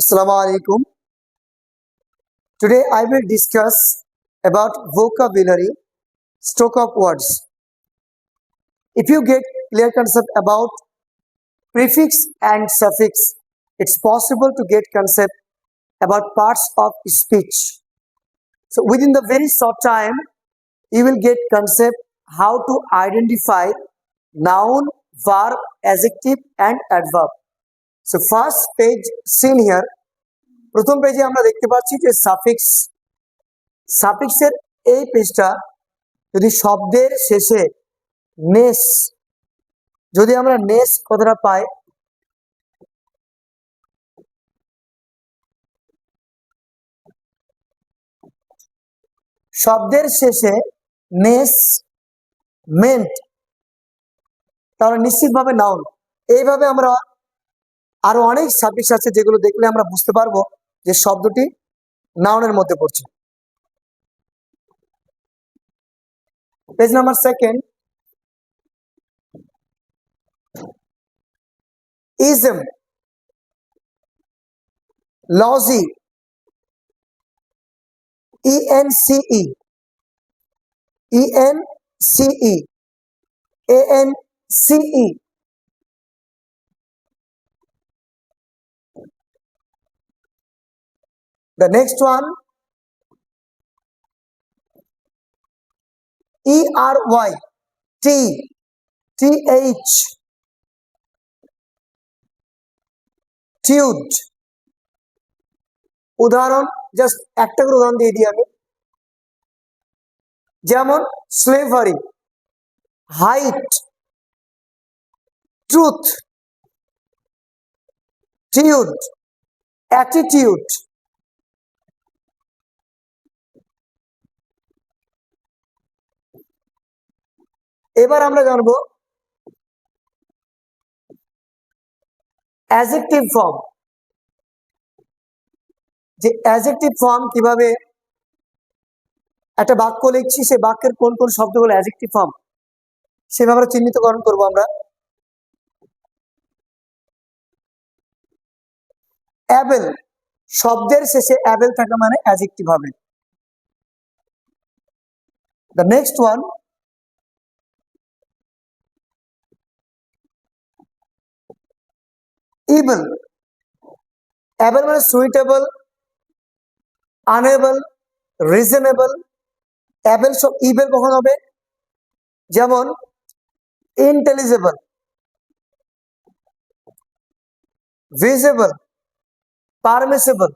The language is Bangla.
Assalamu alaikum. Today I will discuss about vocabulary, stroke of words. If you get clear concept about prefix and suffix, it's possible to get concept about parts of speech. So within the very short time, you will get concept how to identify noun, verb, adjective and adverb. So, first page seen here. প্রথম পেজে আমরা দেখতে পাচ্ছি যে সাফিক্স সাফিক্সের এই পেজটা যদি শব্দের শেষে নেস যদি আমরা নেস কথাটা পাই, শব্দের শেষে নেস মেন্ট তাহলে নিশ্চিতভাবে নাউন এইভাবে আমরা আরও অনেক সাফিক্স আছে যেগুলো দেখলে আমরা বুঝতে পারব যে শব্দটি নাউনের মধ্যে পড়ছে। Page number second ism logy E N C E E N C E A N C E The next one. E R Y. T. T H. Tude উদাহরণ জাস্ট একটা করে উদাহরণ দিয়ে দিই আমি। যেমন slavery height truth tude attitude এবার আমরা জানব অ্যাজেক্টিভ ফর্ম যে অ্যাজেক্টিভ ফর্ম কীভাবে একটা বাক্য লিখছি, সে বাক্যের কোন কোন শব্দগুলো অ্যাজেক্টিভ ফর্ম সেভাবে আমরা চিহ্নিতকরণ করব আমরা। অ্যাবেল, শব্দের শেষে অ্যাবেল থাকা মানে অ্যাজেক্টিভ হবে। The next one able able মানে সুইটেবল আনএবল রিজনেবল অ্যাবল সব ইবেল কখন হবে যেমন ইন্টেলিজেবল ভিজিবল পারমিসেবল